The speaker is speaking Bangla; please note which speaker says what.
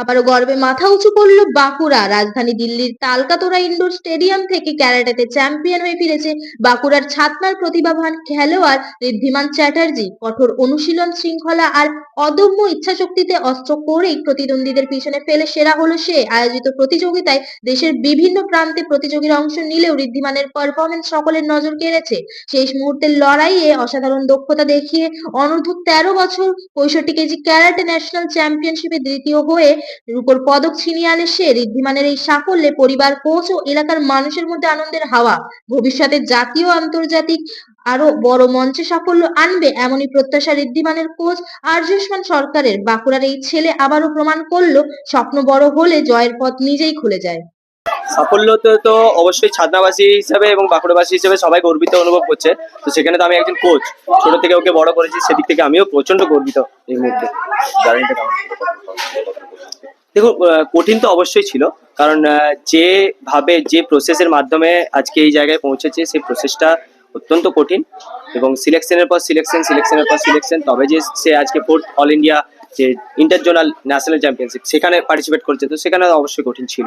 Speaker 1: আবারও গর্বে মাথা উঁচু করল বাঁকুড়া। রাজধানী দিল্লির তালকাতোরা ইন্ডোর স্টেডিয়াম থেকে ক্যারাটেতে চ্যাম্পিয়ন হয়ে ফিরেছে বাঁকুড়ার ছাতনার প্রতিভাবান খেলোয়াড় ঋদ্ধিমান চ্যাটার্জি। কঠোর অনুশীলন শৃঙ্খলা আর অদম্য ইচ্ছাশক্তিতে অস্ত্র করেই প্রতিদ্বন্দ্বীদের পিছনে ফেলে সেরা হলো সে। আয়োজিত প্রতিযোগিতায় দেশের বিভিন্ন প্রান্তে প্রতিযোগীরা অংশ নিলেও ঋদ্ধিমানের পারফরমেন্স সকলের নজর কেড়েছে। শেষ মুহূর্তের লড়াইয়ে অসাধারণ দক্ষতা দেখিয়ে অনূর্ধ্ব তেরো বছর পঁয়ষট্টি কেজি ক্যারাটে ন্যাশনাল চ্যাম্পিয়নশিপে দ্বিতীয় হয়ে রূপোর পদক ছিনিয়ে আনে সে। ঋদ্ধিমানের এই সাফল্যে পরিবার, কোচ ও এলাকার মানুষের মধ্যে আনন্দের হাওয়া। ভবিষ্যতে জাতীয় আন্তর্জাতিক আরও বড় মঞ্চে সাফল্য আনবে এমনই প্রত্যাশা ঋদ্ধিমানের কোচ আর্যুষ্মান সরকারের। বাঁকুড়ার এই ছেলে আবারও প্রমাণ করল, স্বপ্ন বড় হলে জয়ের পথ নিজেই খুলে যায়।
Speaker 2: সাফল্য তো অবশ্যই ছাদনাবাসী হিসেবে এবং বাঁকুড়াবাসী হিসেবে সবাই গর্বিত অনুভব করছে। তো সেখানে তো আমি একজন কোচ ছোট থেকে ওকে বড় করেছি সেদিক থেকে আমিও প্রচণ্ড গর্বিত এই মুহূর্তে? দেখুন কঠিন তো অবশ্যই ছিল কারণ আহ, যেভাবে যে প্রসেসের মাধ্যমে আজকে এই জায়গায় পৌঁছেছে সেই প্রসেসটা অত্যন্ত কঠিন এবং সিলেকশনের পর সিলেকশন সিলেকশনের পর সিলেকশন তবে যে সে আজকে ফোর্থ অল ইন্ডিয়া যে ইন্টারজোনাল ন্যাশনাল চ্যাম্পিয়নশিপ সেখানে পার্টিসিপেট করছে তো সেখানে অবশ্যই কঠিন ছিল।